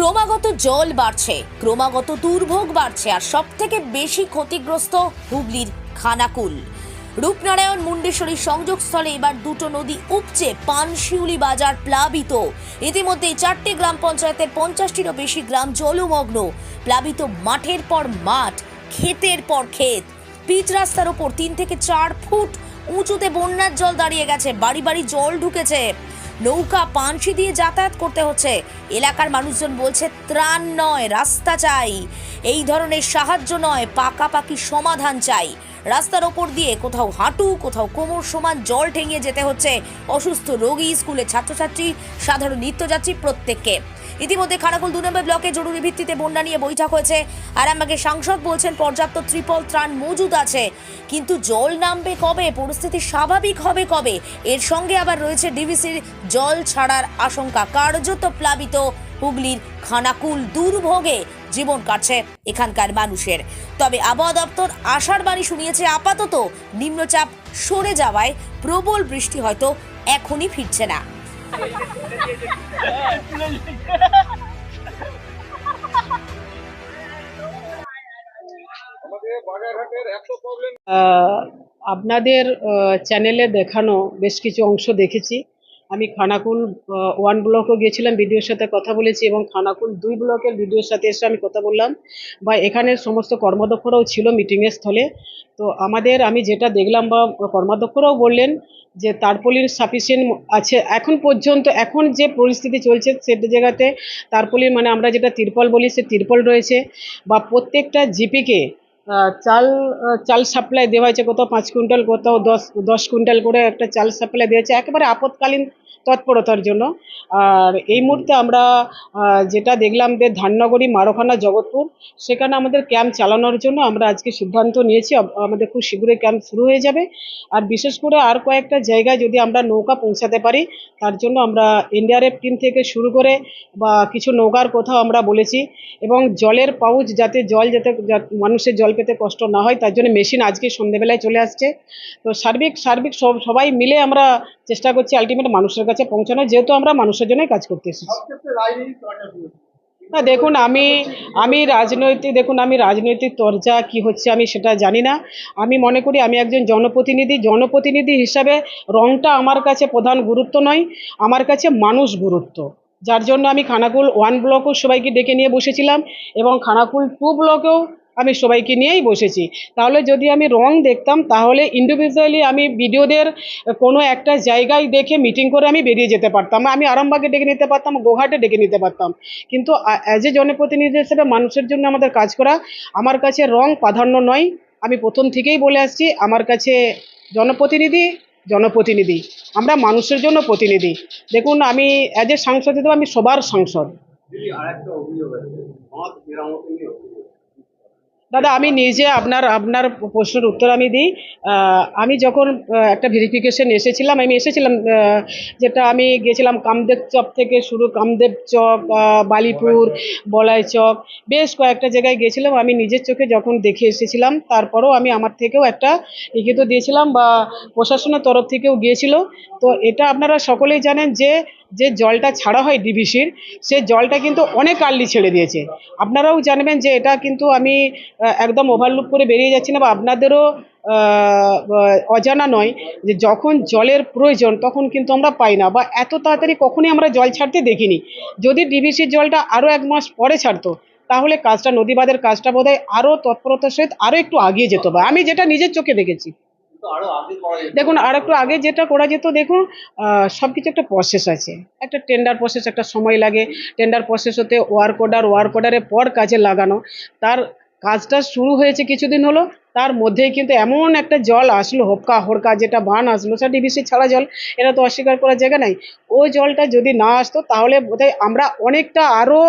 ক্রমাগত জল বাড়ছে, ক্রমাগত দুর্ভোগ বাড়ছে, আর সব থেকে বেশি ক্ষতিগ্রস্ত হুগলির খানাকুল। রূপনারায়ণ মুন্ডেশ্বরী সংযোগস্থলে এবার দুটো নদী উপচে পানশিউলি বাজার প্লাবিত। ইতিমধ্যেই চারটি গ্রাম পঞ্চায়েতের পঞ্চাশটিরও বেশি গ্রাম জলমগ্ন। প্লাবিত মাঠের পর মাঠ, ক্ষেতের পর ক্ষেত। পিচ রাস্তার ওপর তিন থেকে চার ফুট উঁচুতে বন্যার জল দাঁড়িয়ে গেছে, বাড়ি বাড়ি জল ঢুকেছে। নৌকা পানসি দিয়ে যাতায়াত করতে হচ্ছে। এলাকার মানুষজন বলছে, ত্রাণ নয়, রাস্তা চাই। এই ধরনের সাহায্য নয়, পাকাপাকি সমাধান চাই। রাস্তার ওপর দিয়ে কোথাও হাঁটু, কোথাও কোমর সমান জল ঠেঙিয়ে যেতে হচ্ছে। অসুস্থ রোগী, স্কুলের ছাত্রছাত্রী, সাধারণ নিত্যযাত্রী প্রত্যেককে। ইতিমধ্যে খানাকুল দু নম্বর ব্লকে জরুরি ভিত্তিতে বন্যা নিয়ে বৈঠক হয়েছে। আর আমাকে সাংসদ বলছেন, পর্যাপ্ত ত্রিপল ত্রাণ মজুদ আছে। কিন্তু জল নামবে কবে? পরিস্থিতি স্বাভাবিক হবে কবে? এর সঙ্গে আবার রয়েছে ডিভিসির জল ছাড়ার আশঙ্কা কার্যত প্লাবিত। হুগলির খানাকুল দুর্ভোগে জীবন কাটছে এখানকার মানুষের। তবে আবহাওয়া দপ্তর আশার বাণী শুনিয়েছে, আপাতত নিম্নচাপ সরে যাওয়ায় প্রবল বৃষ্টি হয়তো এখনই ফিরছে না। আপনাদের চ্যানেলে দেখানো বেশ কিছু অংশ দেখেছি। আমি খানাকুল ওয়ান ব্লকও গিয়েছিলাম বিডিওর সাথে কথা বলেছি এবং খানাকুল দুই ব্লকের বিডিওর সাথে এসে আমি কথা বললাম। বা এখানের সমস্ত কর্মাধ্যক্ষরাও ছিল মিটিংয়ের স্থলে। তো আমাদের, আমি যেটা দেখলাম বা কর্মাধ্যক্ষরাও বললেন যে তারপলির সাফিসিয়েন্ট আছে। এখন পর্যন্ত, এখন যে পরিস্থিতি চলছে সেটা জায়গাতে তারপলির মানে আমরা যেটা তিরপল বলি, সে তিরপল রয়েছে বা প্রত্যেকটা জিপিকে চাল চাল সাপ্লাই দেওয়া হয়েছে কোথাও পাঁচ কুইন্টাল, কোথাও দশ দশ কুইন্টাল করে একটা চাল সাপ্লাই দেওয়া হয়েছে। একেবারে আপৎকালীন তৎপরতার জন্য। আর এই মুহূর্তে আমরা যেটা দেখলাম যে ধাননগরী, মারোখানা, জগৎপুর, সেখানে আমাদের ক্যাম্প চালানোর জন্য আমরা আজকে সিদ্ধান্ত নিয়েছি। আমাদের খুব শীঘ্রই ক্যাম্প শুরু হয়ে যাবে। আর বিশেষ করে আর কয়েকটা জায়গায় যদি আমরা নৌকা পৌঁছাতে পারি, তার জন্য আমরা এনডিআরএফ টিম থেকে শুরু করে বা কিছু নৌকার কোথাও আমরা বলেছি। এবং জলের পাউচ যাতে, জল যাতে মানুষের জল পেতে কষ্ট না হয়, তার জন্য মেশিন আজকে সন্ধেবেলায় চলে আসছে। তো সার্বিক সার্বিক সব, সবাই মিলে আমরা চেষ্টা করছি আলটিমেট মানুষের কাছে পৌঁছানো যেহেতু আমরা মানুষের জন্যই কাজ করতে এসেছি। না দেখুন, আমি আমি রাজনৈতিক, দেখুন, আমি রাজনৈতিক চর্চা কি হচ্ছে আমি সেটা জানি না। আমি মনে করি আমি একজন জনপ্রতিনিধি জনপ্রতিনিধি হিসাবে রংটা আমার কাছে প্রধান গুরুত্ব নয়, আমার কাছে মানুষ গুরুত্ব। যার জন্য আমি খানাকুল ওয়ান ব্লকও সবাইকে ডেকে নিয়ে বসেছিলাম এবং খানাকুল টু ব্লকেও আমি সবাইকে নিয়েই বসেছি। তাহলে যদি আমি রং দেখতাম, তাহলে ইন্ডিভিজুয়ালি আমি ভিডিওদের কোনো একটা জায়গায় দেখে মিটিং করে আমি বেরিয়ে যেতে পারতাম। আমি আরামবাগে ডেকে নিতে পারতাম গোঘাটে ডেকে নিতে পারতাম। কিন্তু অ্যাজ এ জনপ্রতিনিধি হিসেবে মানুষের জন্য আমাদের কাজ করা, আমার কাছে রং প্রাধান্য নয়। আমি প্রথম থেকেই বলে আসছি, আমার কাছে জনপ্রতিনিধি জনপ্রতিনিধি। আমরা মানুষের জন্য প্রতিনিধি। দেখুন, আমি অ্যাজ এ সাংসদ আমি সবার সাংসদ। দাদা, আমি নিজে আপনার আপনার প্রশ্নের উত্তর আমি দিই। আমি যখন একটা ভেরিফিকেশন এসেছিলাম, আমি এসেছিলাম যেটা আমি গেছিলাম কামদেব চক থেকে শুরু, কামদেব চক বালিপুর, বলাই চক, বেশ কয়েকটা জায়গায় গেছিলাম। আমি নিজের চোখে যখন দেখে এসেছিলাম, তারপরেও আমি আমার থেকেও একটা লিখিত দিয়েছিলাম বা প্রশাসনের তরফ থেকেও গিয়েছিল। তো এটা আপনারা সকলেই জানেন যে যে জলটা ছাড়া হয় ডিভিসির, সে জলটা কিন্তু অনেক আর্লি ছেড়ে দিয়েছে। আপনারাও জানবেন যে এটা কিন্তু আমি একদম ওভারলুক করে বেরিয়ে যাচ্ছি না বা আপনাদেরও অজানা নয় যে যখন জলের প্রয়োজন তখন কিন্তু আমরা পাই না বা এত তাড়াতাড়ি কখনই আমরা জল ছাড়তে দেখিনি। যদি ডিভিসির জলটা আরও এক মাস পরে ছাড়তো, তাহলে কাজটা নদী বাঁধের কাজটা বোধহয় আরও তৎপরতার সহিত আরও একটু আগিয়ে যেত বা আমি যেটা নিজের চোখে দেখেছি। দেখুন, আর একটু আগে যেটা করা যেত, দেখুন সব কিছু একটা প্রসেস আছে। একটা টেন্ডার প্রসেস একটা সময় লাগে। টেন্ডার প্রসেস হতে ওয়ার্ক অর্ডার ওয়ার্ক অর্ডারের পর কাজে লাগানো। তার কাজটা শুরু হয়েছে কিছুদিন হলো, তার মধ্যেই কিন্তু এমন একটা জল আসলো, হপকা হরকা যেটা বান আসলো, সেটা ডিবিসি ছাড়া জল, এটা তো অস্বীকার করার জায়গা নাই। ওই জলটা যদি না আসতো, তাহলে বোধহয় আমরা অনেকটা আরও